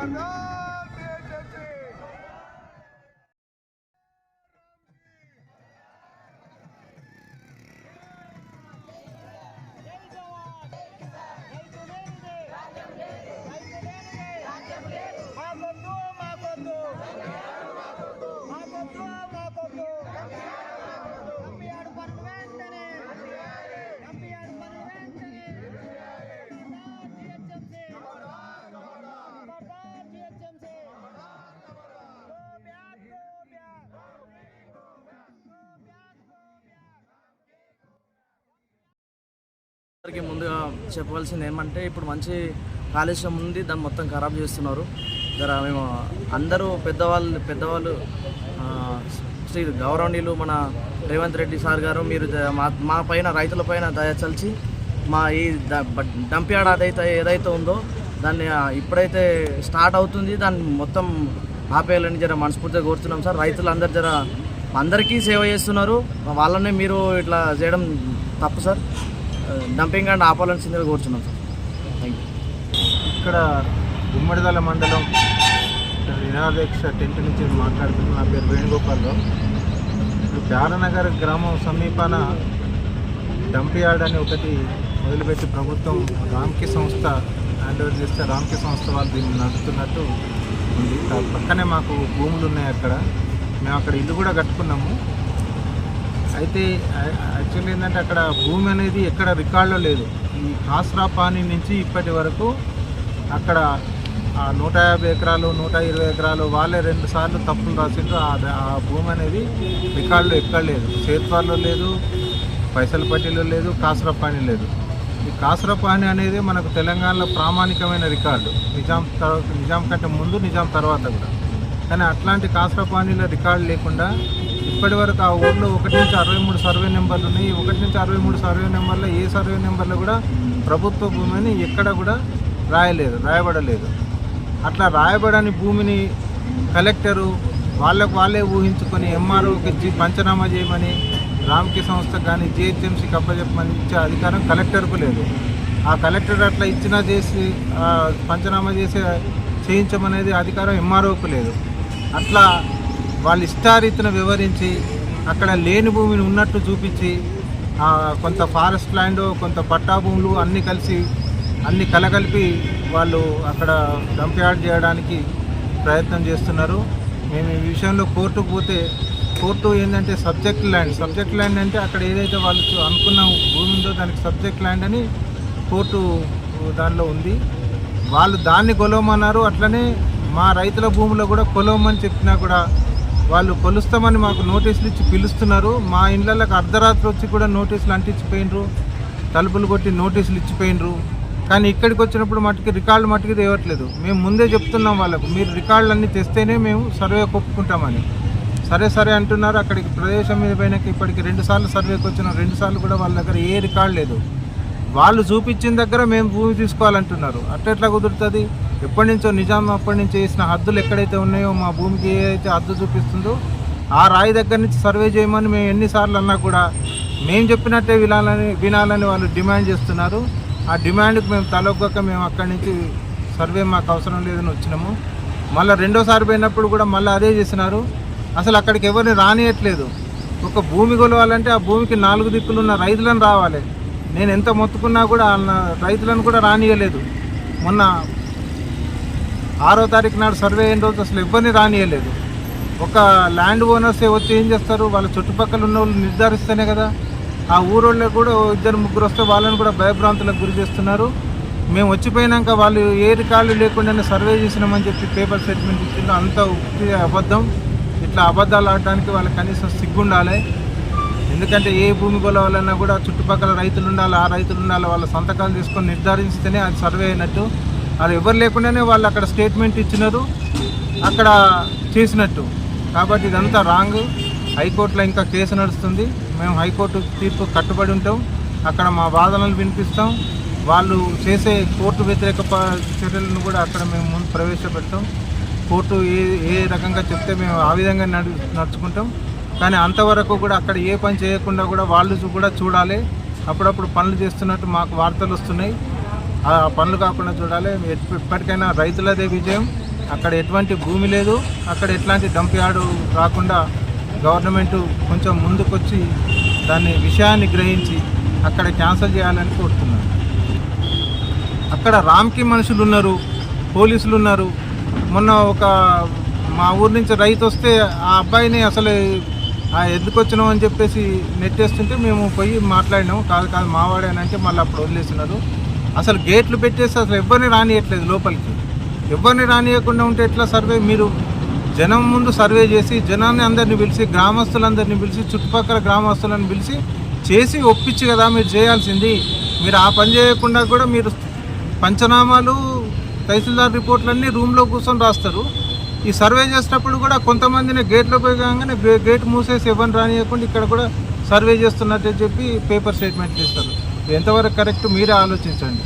Fernandes! అందరికీ ముందుగా చెప్పవలసింది ఏమంటే ఇప్పుడు మంచి కాలుష్యం ఉంది దాన్ని మొత్తం ఖరాబ్ చేస్తున్నారు. జర మేము అందరూ పెద్దవాళ్ళు పెద్దవాళ్ళు శ్రీ గౌరవనీయులు మన రేవంత్ రెడ్డి సార్ గారు మీరు మా పైన రైతుల పైన దయచలిచి మా ఈ ద- అదైతే ఏదైతే ఉందో దాన్ని ఇప్పుడైతే స్టార్ట్ అవుతుంది దాన్ని మొత్తం ఆపేయాలని జర మనస్ఫూర్తిగా కోరుతున్నాం సార్. రైతులందరూ జర అందరికీ సేవ చేస్తున్నారు. వాళ్ళనే మీరు ఇట్లా చేయడం తప్పు సార్. డంపింగ్ అండ్ ఆపాల్సిందిగా కూర్చున్నాం సార్. థ్యాంక్ యూ ఇక్కడ గుమ్మడిదల మండలం నిరాదీక్ష టెంట్ నుంచి మాట్లాడుతున్న నా పేరు వేణుగోపాలరావు ఇప్పుడు ప్యారనగర్ గ్రామం సమీపాన డంపియార్డ్ అని ఒకటి మొదలుపెట్టి ప్రభుత్వం రామ్కి సంస్థ హ్యాండ్ ఓవర్ చేస్తే రామ్కి సంస్థ వాళ్ళు దీన్ని నడుపుతున్నట్టు ఉంది. పక్కనే మాకు భూములు ఉన్నాయి అక్కడ. మేము అక్కడ ఇల్లు కూడా కట్టుకున్నాము. అయితే యాక్చువల్లీ ఏంటంటే అక్కడ భూమి అనేది ఎక్కడ రికార్డులో లేదు. ఈ కాస్రాపాని నుంచి ఇప్పటి వరకు అక్కడ ఆ నూట యాభై ఎకరాలు నూట ఇరవై ఎకరాలు వాళ్ళే రెండు సార్లు తప్పులు రాసిండ్రు. ఆ భూమి అనేది రికార్డులో ఎక్కడ లేదు. సేత్వాల్లో లేదు పైసల పట్టిలో లేదు కాసరపాణి లేదు. ఈ కాసరపాణి అనేది మనకు తెలంగాణలో ప్రామాణికమైన రికార్డు. నిజాం తర్వాత నిజాం కంటే ముందు నిజాం తర్వాత కూడా. కానీ అట్లాంటి కాసరా రికార్డు లేకుండా ఇప్పటి వరకు ఆ ఊర్లో ఒకటి నుంచి అరవై మూడు సర్వే నెంబర్లు ఉన్నాయి. ఒకటి నుంచి అరవై మూడు సర్వే నెంబర్లో ఏ సర్వే నెంబర్లో కూడా ప్రభుత్వ భూమిని ఎక్కడ కూడా రాయలేదు రాయబడలేదు. అట్లా రాయబడని భూమిని కలెక్టరు వాళ్ళకు వాళ్ళే ఊహించుకొని ఎంఆర్ఓకి పంచనామా చేయమని రామ్కి సంస్థ కానీ జిహెచ్ఎంసీకి అప్పచెప్పమని ఇచ్చే అధికారం కలెక్టర్కు లేదు. ఆ కలెక్టర్ అట్లా ఇచ్చినా చేసి పంచనామా చేసే చేయించమనేది అధికారం ఎంఆర్ఓకు లేదు. అట్లా వాళ్ళ ఇష్టారీతిన వివరించి అక్కడ లేని భూమిని ఉన్నట్టు చూపించి కొంత ఫారెస్ట్ ల్యాండ్ కొంత పట్టా భూములు అన్నీ కలిసి అన్ని కలగలిపి వాళ్ళు అక్కడ డంప్యార్డ్ చేయడానికి ప్రయత్నం చేస్తున్నారు. మేము ఈ విషయంలో కోర్టుకు పోతే కోర్టు ఏంటంటే సబ్జెక్ట్ ల్యాండ్. సబ్జెక్ట్ ల్యాండ్ అంటే అక్కడ ఏదైతే వాళ్ళు అనుకున్న భూమి ఉందో దానికి సబ్జెక్ట్ ల్యాండ్ అని కోర్టు దానిలో ఉంది. వాళ్ళు దాన్ని కొలవమన్నారు. అట్లనే మా రైతుల భూములో కూడా కొలవమని చెప్పినా కూడా వాళ్ళు కొలుస్తామని మాకు నోటీసులు ఇచ్చి పిలుస్తున్నారు. మా ఇళ్ళకి అర్ధరాత్రి వచ్చి కూడా నోటీసులు అంటించిపోయినరు. తలుపులు కొట్టి నోటీసులు ఇచ్చిపోయినరు. కానీ ఇక్కడికి వచ్చినప్పుడు మట్టుకి రికార్డులు మట్టుకు తేవట్లేదు. మేము ముందే చెప్తున్నాం వాళ్ళకు మీరు రికార్డులు అన్నీ తెస్తేనే మేము సర్వే ఒప్పుకుంటామని సరే సరే అంటున్నారు. అక్కడికి ప్రదేశం మీద పోయినాక ఇప్పటికి రెండు సార్లు సర్వేకి వచ్చిన. రెండు సార్లు కూడా వాళ్ళ దగ్గర ఏ రికార్డు లేదు. వాళ్ళు చూపించిన దగ్గర మేము భూమి తీసుకోవాలంటున్నారు. అట్లా కుదురుతుంది? ఎప్పటి నుంచో నిజాం అప్పటి నుంచి వేసిన హద్దులు ఎక్కడైతే ఉన్నాయో మా భూమికి ఏదైతే హద్దు చూపిస్తుందో ఆ రాయి దగ్గర నుంచి సర్వే చేయమని మేము ఎన్నిసార్లు అన్నా కూడా మేము చెప్పినట్టే వినాలని వినాలని వాళ్ళు డిమాండ్ చేస్తున్నారు. ఆ డిమాండ్కి మేము తలొగ్గక మేము అక్కడి నుంచి సర్వే మాకు అవసరం లేదని వచ్చినాము. మళ్ళీ రెండోసారి పోయినప్పుడు కూడా మళ్ళీ అదే చేసినారు. అసలు అక్కడికి ఎవరిని రానియట్లేదు. ఒక భూమి కొలవాలంటే ఆ భూమికి నాలుగు దిక్కులు ఉన్న రైతులను రావాలి. నేను ఎంత మొత్తుకున్నా కూడా ఆ రైతులను కూడా రానియలేదు. మొన్న ఆరో తారీఖు నాడు సర్వే అయిన రోజు అసలు ఎవరిని రానియలేదు. ఒక ల్యాండ్ ఓనర్సే వచ్చి ఏం చేస్తారు? వాళ్ళ చుట్టుపక్కల ఉన్న వాళ్ళు నిర్ధారిస్తేనే కదా. ఆ ఊరోళ్ళే కూడా ఇద్దరు ముగ్గురు వస్తే వాళ్ళని కూడా భయభ్రాంతులకు గురి చేస్తున్నారు. మేము వచ్చిపోయినాక వాళ్ళు ఏ రికార్డు లేకుండానే సర్వే చేసినామని చెప్పి పేపర్ స్టేట్మెంట్ ఇచ్చిండ్రు. అంత అబద్ధం. ఇట్లా అబద్ధాలు ఆడడానికి వాళ్ళకి కనీసం సిగ్గుండాలి. ఎందుకంటే ఏ భూమి కొలవాలన్నా కూడా చుట్టుపక్కల రైతులు ఉండాలి ఆ రైతులు ఉండాలి వాళ్ళ సంతకాలు తీసుకొని నిర్ధారిస్తేనే అది సర్వే అయినట్టు. అది ఎవరు లేకుండానే వాళ్ళు అక్కడ స్టేట్మెంట్ ఇచ్చినారు అక్కడ చేసినట్టు. కాబట్టి ఇదంతా రాంగ్ హైకోర్టులో ఇంకా కేసు నడుస్తుంది. మేము హైకోర్టు తీర్పు కట్టుబడి ఉంటాం. అక్కడ మా వాదనలు వినిపిస్తాం. వాళ్ళు చేసే కోర్టు వ్యతిరేక చర్యలను కూడా అక్కడ మేము ముందు ప్రవేశపెడతాం. కోర్టు ఏ ఏ రకంగా చెప్తే మేము ఆ విధంగా నడు నడుచుకుంటాం. కానీ అంతవరకు కూడా అక్కడ ఏ పని చేయకుండా కూడా వాళ్ళు కూడా చూడాలి. అప్పుడప్పుడు పనులు చేస్తున్నట్టు మాకు వార్తలు వస్తున్నాయి. ఆ పనులు కాకుండా చూడాలి. ఎప్పటికైనా రైతులదే విజయం. అక్కడ ఎటువంటి భూమి లేదు. అక్కడ ఎట్లాంటి డంప్ యార్డు రాకుండా గవర్నమెంట్ కొంచెం ముందుకొచ్చి దాన్ని విషయాన్ని గ్రహించి అక్కడ క్యాన్సిల్ చేయాలని కోరుతున్నాను. అక్కడ రామ్కి మనుషులు ఉన్నారు. పోలీసులు ఉన్నారు. మొన్న ఒక మా ఊరి నుంచి రైతు వస్తే ఆ అబ్బాయిని అసలు ఎందుకు వచ్చినావు అని చెప్పేసి నెట్టేస్తుంటే మేము పోయి మాట్లాడినాము కాదు కాదు మావాడేనంటే మళ్ళీ అప్పుడు వదిలేస్తున్నారు. అసలు గేట్లు పెట్టేసి అసలు ఎవరిని రానియట్లేదు లోపలికి. ఎవరిని రానియకుండా ఉంటే ఎట్లా సర్వే మీరు జనం ముందు సర్వే చేసి జనాన్ని అందరిని పిలిచి గ్రామస్తులందరినీ పిలిచి చుట్టుపక్కల గ్రామస్తులను పిలిచి చేసి ఒప్పించి కదా మీరు చేయాల్సింది. మీరు ఆ పని చేయకుండా కూడా మీరు పంచనామాలు తహసీల్దార్ రిపోర్ట్లన్నీ రూమ్లో కూర్చొని రాస్తారు. ఈ సర్వే చేసినప్పుడు కూడా కొంతమందిని గేట్లో పోయి కాగానే గేట్ మూసేసి ఎవరిని రానియకుండా ఇక్కడ కూడా సర్వే చేస్తున్నట్టు చెప్పి పేపర్ స్టేట్మెంట్ చేస్తారు. ఎంతవరకు కరెక్ట్ మీరే ఆలోచించండి.